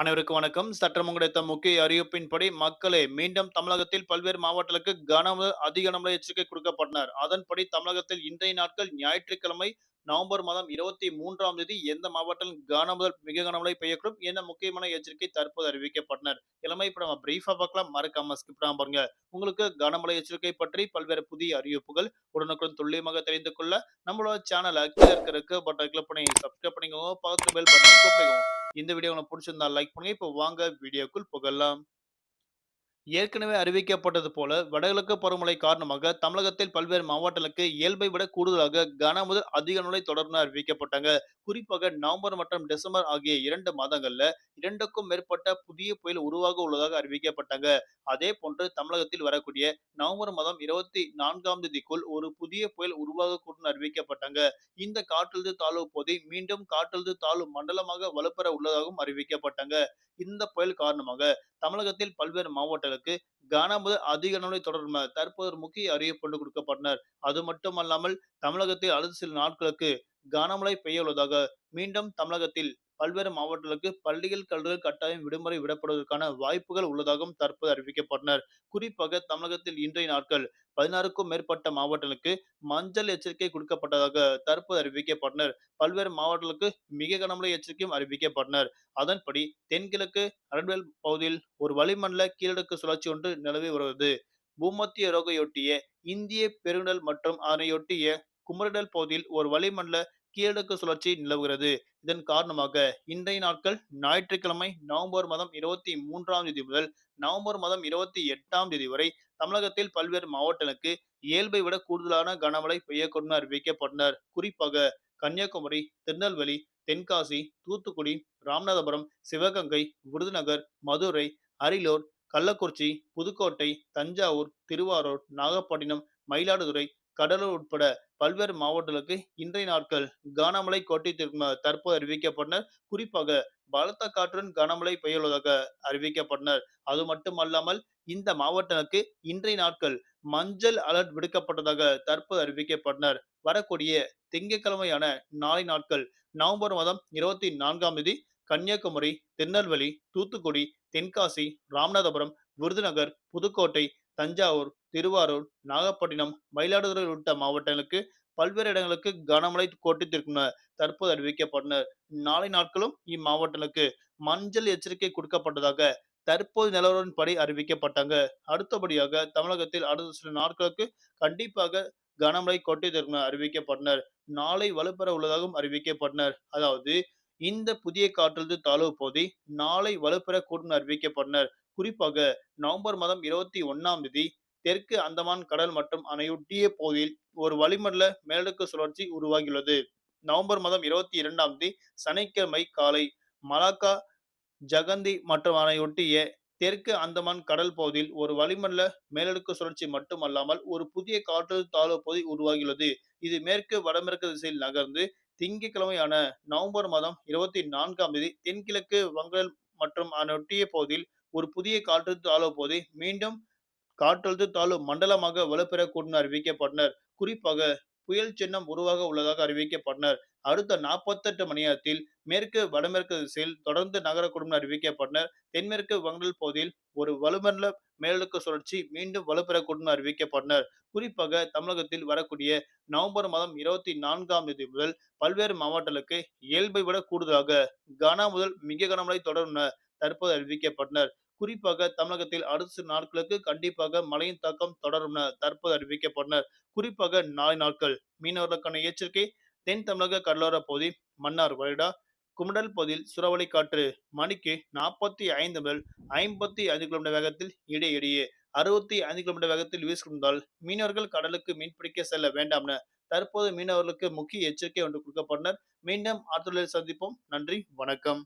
அனைவருக்கும் வணக்கம். சற்றம் கிடைத்த முக்கிய அறிவிப்பின்படி மக்களே மீண்டும் தமிழகத்தில் பல்வேறு மாவட்டங்களுக்கு கனவு அதிக கனமழை எச்சரிக்கை கொடுக்கப்பட்டனர். அதன்படி தமிழகத்தில் இன்றைய நாட்கள் ஞாயிற்றுக்கிழமை நவம்பர் மாதம் இருபத்தி மூன்றாம் தேதி எந்த மாவட்டம் கனமுதல் மிக கனமழை பெய்யக்கூடும்? என முக்கியமான எச்சரிக்கை தற்போது அறிவிக்கப்பட்டனர்? இளமை இப்ப நம்ம பிரீஃபா பார்க்கலாம். மறக்காம ஸ்கிப் பாருங்க. உங்களுக்கு கனமழை எச்சரிக்கை பற்றி பல்வேறு புதிய அறிவிப்புகள் உடனுக்குடன் துல்லியமாக தெரிந்து கொள்ள நம்மளோட சேனல் கீழே இருக்கிற பட்டன் கிளிக் பண்ணி சப்ஸ்கிரைப் பண்ணிக்கோங்க. பக்கத்து பெல் பட்டன் பண்ணிக்கோங்க இந்த வீடியோ உங்களுக்கு பிடிச்சிருந்தா லைக் பண்ணுங்க. இப்போ வாங்க வீடியோக்குள் புகழலாம் ஏற்கனவே அறிவிக்கப்பட்டது போல வடகிழக்கு பருவமழை காரணமாக தமிழகத்தில் பல்வேறு மாவட்டங்களுக்கு இயல்பை விட கூடுதலாக கன முதல் அதிக நிலை தொடர்ந்து அறிவிக்கப்பட்டாங்க. குறிப்பாக நவம்பர் மற்றும் டிசம்பர் ஆகிய இரண்டு மாதங்கள்ல இரண்டுக்கும் மேற்பட்ட புதிய புயல் உருவாக உள்ளதாக அறிவிக்கப்பட்டாங்க. அதே போன்று தமிழகத்தில் வரக்கூடிய நவம்பர் மாதம் இருபத்தி நான்காம் தேதிக்குள் ஒரு புதிய புயல் உருவாக கூடும் அறிவிக்கப்பட்டாங்க. இந்த காற்றழுத்த தாழ்வு பகுதி மீண்டும் காற்றழுத்த தாழ்வு மண்டலமாக வலுப்பெற உள்ளதாகவும் அறிவிக்கப்பட்டாங்க. இந்த புயல் காரணமாக தமிழகத்தில் பல்வேறு மாவட்டங்களுக்கு கனமழை அதிக நோய் தொடர்பாக தற்போது ஒரு முக்கிய அறிவிப்பு கொடுக்கப்பட்டனர். அது மட்டுமல்லாமல் தமிழகத்தில் அடுத்த சில நாட்களுக்கு கனமழை பெய்ய உள்ளதாக மீண்டும் தமிழகத்தில் பல்வேறு மாவட்டங்களுக்கு பள்ளிகள் கல்லூரிகள் கட்டாயம் விடுமுறை விடப்படுவதற்கான வாய்ப்புகள் உள்ளதாகவும் தற்போது அறிவிக்கப்பட்டனர். குறிப்பாக தமிழகத்தில் இன்றைய நாட்கள் பதினாறுக்கும் மேற்பட்ட மாவட்டங்களுக்கு மஞ்சள் எச்சரிக்கை கொடுக்கப்பட்டதாக தற்போது அறிவிக்கப்பட்டனர். பல்வேறு மாவட்டங்களுக்கு மிக கனமழை எச்சரிக்கையும் அறிவிக்கப்பட்டனர். அதன்படி தென்கிழக்கு அரண்வேல் பகுதியில் ஒரு வளிமண்டல கீழடுக்கு சுழற்சி ஒன்று நிலவி வருவது பூமத்திய ரோகையொட்டிய இந்திய பெருங்கடல் மற்றும் அதனையொட்டிய குமரிடல் பகுதியில் ஒரு வளிமண்டல கீழடுக்கு சுழற்சி நிலவுகிறது. இதன் காரணமாக இன்றைய நாட்கள் ஞாயிற்றுக்கிழமை நவம்பர் மாதம் இருபத்தி மூன்றாம் தேதி முதல் நவம்பர் மாதம் இருபத்தி எட்டாம் தேதி வரை தமிழகத்தில் பல்வேறு மாவட்டங்களுக்கு இயல்பை விட கூடுதலான கனமழை பெய்யக்கூடும் அறிவிக்கப்பட்டனர். குறிப்பாக கன்னியாகுமரி திருநெல்வேலி தென்காசி தூத்துக்குடி ராமநாதபுரம் சிவகங்கை விருதுநகர் மதுரை அரியலூர் கள்ளக்குறிச்சி புதுக்கோட்டை தஞ்சாவூர் திருவாரூர் நாகப்பட்டினம் மயிலாடுதுறை கடலூர் உட்பட பல்வேறு மாவட்டங்களுக்கு இன்றைய நாட்கள் கனமழை கொட்டித்திருக்கும் தற்போது அறிவிக்கப்பட்டனர். குறிப்பாக பலத்த காற்றுடன் கனமழை பெய்யுள்ளதாக அறிவிக்கப்பட்டனர். அது மட்டுமல்லாமல் இந்த மாவட்டங்களுக்கு இன்றைய நாட்கள் மஞ்சள் அலர்ட் விடுக்கப்பட்டதாக தற்போது அறிவிக்கப்பட்டனர். வரக்கூடிய திங்கட்கிழமையான நாளை நாட்கள் நவம்பர் மாதம் இருபத்தி நான்காம் தேதி கன்னியாகுமரி திருநெல்வேலி தூத்துக்குடி தென்காசி ராமநாதபுரம் விருதுநகர் புதுக்கோட்டை தஞ்சாவூர் திருவாரூர் நாகப்பட்டினம் மயிலாடுதுறை உள்ளிட்ட மாவட்டங்களுக்கு பல்வேறு இடங்களுக்கு கனமழை கொட்டித்திருக்கும் தற்போது அறிவிக்கப்பட்டனர் நாளை நாட்களும் இம்மாவட்டங்களுக்கு மஞ்சள் எச்சரிக்கை கொடுக்கப்பட்டதாக தற்போது நிலவரப்படி அறிவிக்கப்பட்டாங்க. அடுத்தபடியாக தமிழகத்தில் அடுத்த சில நாட்களுக்கு கண்டிப்பாக கனமழை கொட்டித்திருக்கும் அறிவிக்கப்பட்டனர் நாளை வலுப்பெற உள்ளதாகவும் அறிவிக்கப்பட்டனர் அதாவது இந்த புதிய காற்றழுத்த தாழ்வு பகுதி நாளை வலுப்பெற கூடும் அறிவிக்கப்பட்டனர் குறிப்பாக நவம்பர் மாதம் இருபத்தி ஒன்னாம் தேதி தெற்கு அந்தமான் கடல் மற்றும் அணையொட்டிய பகுதியில் ஒரு வளிமண்டல மேலடுக்கு சுழற்சி உருவாகியுள்ளது. நவம்பர் மாதம் இருபத்தி இரண்டாம் தேதி சனிக்கிழமை காலை மலாக்கா ஜகந்தி மற்றும் அணையொட்டிய தெற்கு அந்தமான் கடல் பகுதியில் ஒரு வளிமண்டல மேலடுக்கு சுழற்சி மட்டுமல்லாமல் ஒரு புதிய காற்று தாழ்வு பகுதி உருவாகியுள்ளது. இது மேற்கு வடமேற்கு திசையில் நகர்ந்து திங்கட்கிழமையான நவம்பர் மாதம் இருபத்தி நான்காம் தேதி தென்கிழக்கு வங்கல் மற்றும் அதனொட்டிய பகுதியில் ஒரு புதிய காற்று தாழ்வு பகுதி மீண்டும் காற்றழுத்த தாழ்வு மண்டலமாக வலுப்பெறக்கூடும் அறிவிக்கப்பட்டனர். குறிப்பாக புயல் சின்னம் உருவாக உள்ளதாக அறிவிக்கப்பட்டனர். அடுத்த நாற்பத்தெட்டு மணி நேரத்தில் மேற்கு வடமேற்கு திசையில் தொடர்ந்து நகரக்கூடும் அறிவிக்கப்பட்டனர். தென்மேற்கு வங்கடல் பகுதியில் ஒரு வலுமண்டல மேலடுக்கு சுழற்சி மீண்டும் வலுப்பெறக்கூடும் அறிவிக்கப்பட்டனர். குறிப்பாக தமிழகத்தில் வரக்கூடிய நவம்பர் மாதம் இருபத்தி நான்காம் தேதி முதல் பல்வேறு மாவட்டங்களுக்கு இயல்பை விட கூடுதலாக கன முதல் மிக கனமழை தொடரும் தற்போது அறிவிக்கப்பட்டனர். குறிப்பாக தமிழகத்தில் அடுத்த நாட்களுக்கு கண்டிப்பாக மழையின் தாக்கம் தொடரும் தற்போது அறிவிக்கப்பட்டனர் குறிப்பாக நாளை நாட்கள் மீனவர்களுக்கான எச்சரிக்கை தென் தமிழக கடலோர பகுதி மன்னார் வருடா குமடல் பகுதியில் சுறவழி காற்று மணிக்கு நாற்பத்தி ஐந்து முதல் ஐம்பத்தி ஐந்து கிலோமீட்டர் வேகத்தில் இடையிடையே அறுபத்தி ஐந்து கிலோமீட்டர் வேகத்தில் வீசுகின்றால் மீனவர்கள் கடலுக்கு மீன்பிடிக்க செல்ல வேண்டாம் தற்போது மீனவர்களுக்கு முக்கிய எச்சரிக்கை ஒன்று கொடுக்கப்பட்டனர் மீண்டும் ஆற்றுதலில் சந்திப்போம். நன்றி. வணக்கம்.